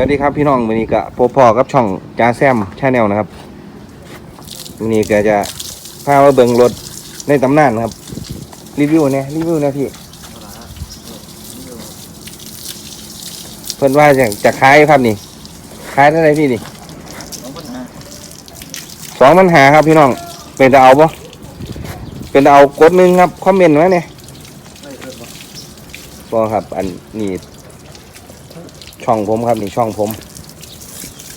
วัสดีครับพี่น้องวันนี้ก็พบพอกับช่องจาแซมชาแนลนะครับวันนี้ก็จะพามาเบิ่งรถในตำนานนะครับ รีวิวเนี่ยรีวิวเนี่ยพี่เพิ่นว่าจะจะขายครับนี่ขายเท่าไหรพี่นี่สองปัญหาครับพี่น้องเป็นจะเอาปะเป็นจะเอากดหนึ่งครับคอมเมนต์ไว้เนี่ยบอครับ อันนี้ ช่องผมครับนี่ช่องผม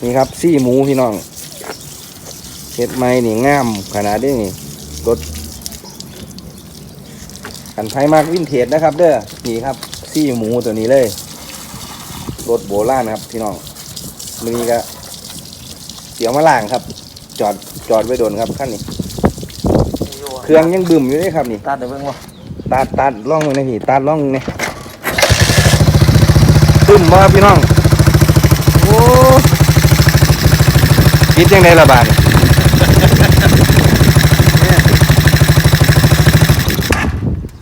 นี่ครับซี่หมูพี่น้องเฮ็ดไม้นี่งามขนาดนี้นี่รถกันไทยมากวินเทจนะครับ เด้อนี่ครับซี่หมูตัวนี้เลยรถโบราณครับพี่น้องมือนี้ก็เดี๋ยวมาล่างครับ จอดจอดไว้โดนครับขั้นนี้เครื่องยังบึมอยู่เลยครับนี่ตัดเดี๋ยวเบิ่งว่าตัดตัดล่องเลยนะพี่ตัดล่องเนี่ย ตึมมาพี่น้อง โอ้คิดยังไงละบาดนี่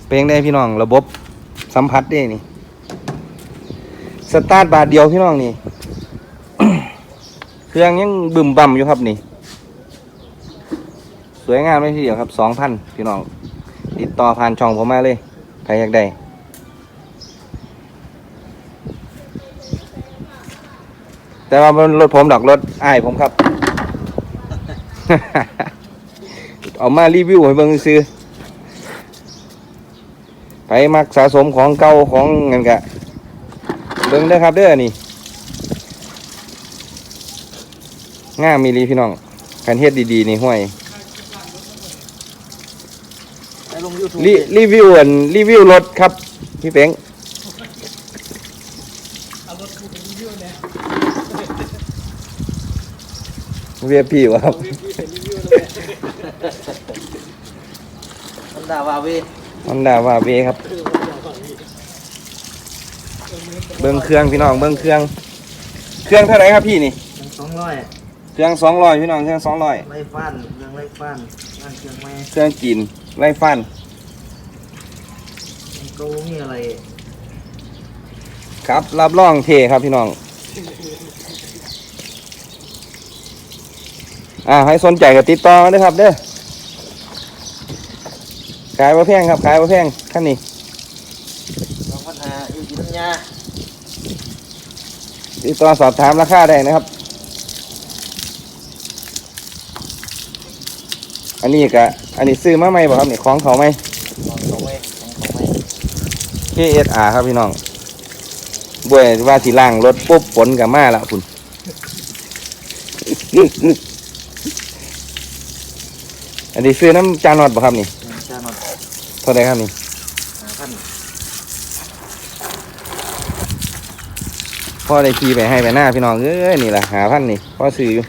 เป็นยังไงพี่น้องระบบสัมผัสได้นี่ สตาร์ทบาทเดียวพี่น้องนี่ เครื่องยังบึมบั่มอยู่ครับนี่ สวยงามเลยทีเดียวครับสองพันพี่น้อง ติดต่อผ่านช่องผมมาเลยใครอยากได้ แต่ว่ามันรถผมดอกรถอ้ายผมครับ เอามารีวิวให้เบิ่งซื้อไปมักสะสมของเก่าของเงินกะเบิ่งเด้อครับเด้อนี่งามมีรีพี่น้องการเฮ็ดดีๆนี่ห้วยไปลงยูทูบรีรีวิวอันรีวิวรถครับพี่เป็ง เวียพี่วะครับมันด่าว่าเวยมันดาว่าเวครับ เบิ้งเครื่องพี่น้องเบิ้งเครื่อง เครื่องเท่าไหร่ครับพี่นี่ สองร้อยเครื่องสองร้อยพี่น้องเครื่องสองร้อยไล่ฟันเรื่องไล่ฟันงานเชียงใหม่เครื่องกินไล่ฟันมันก็มีอะไร ครับรับรองเทครับพี่น้อง อ่าให้สนใจก็ติดต่อมาเด้อครับ เด้อขายว่าแพงครับขายว่าแพงขั้นนี้สองปัญหาอยู่ที่น้ำยาติดต่อสอบถามราคาได้นะครับ อันนี้กะอันนี้ซื้อมาไหมบ่ครับนี่ของเขาไหมของเขาไว้ของเขาไว้ KSR ครับพี่น้องบวยว่าสิล่างรถปุ๊บฝนกับมาละคุณ อันนี้ซื้อน้ำจานอดบ่ครับนี่จานหมดเท่าไหรครับนี่หาพันพ่อได้ขี่ไปให้ไปหน้าพี่น้องเอ้ยนี่แหละหาพันนี่พ่อซื้ออยู่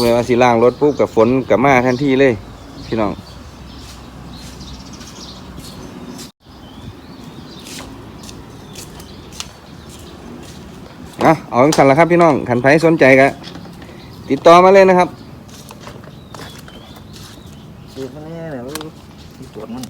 เวลาสิล่างรถปุ๊บกับฝนกับมาทันทีเลย พี่น้อง นะเอาจังสั่นละครับพี่น้องขันไผสนใจก็ติดต่อมาเลยนะครับเดี๋ยวมันนี่เนี่ยตรวจมัน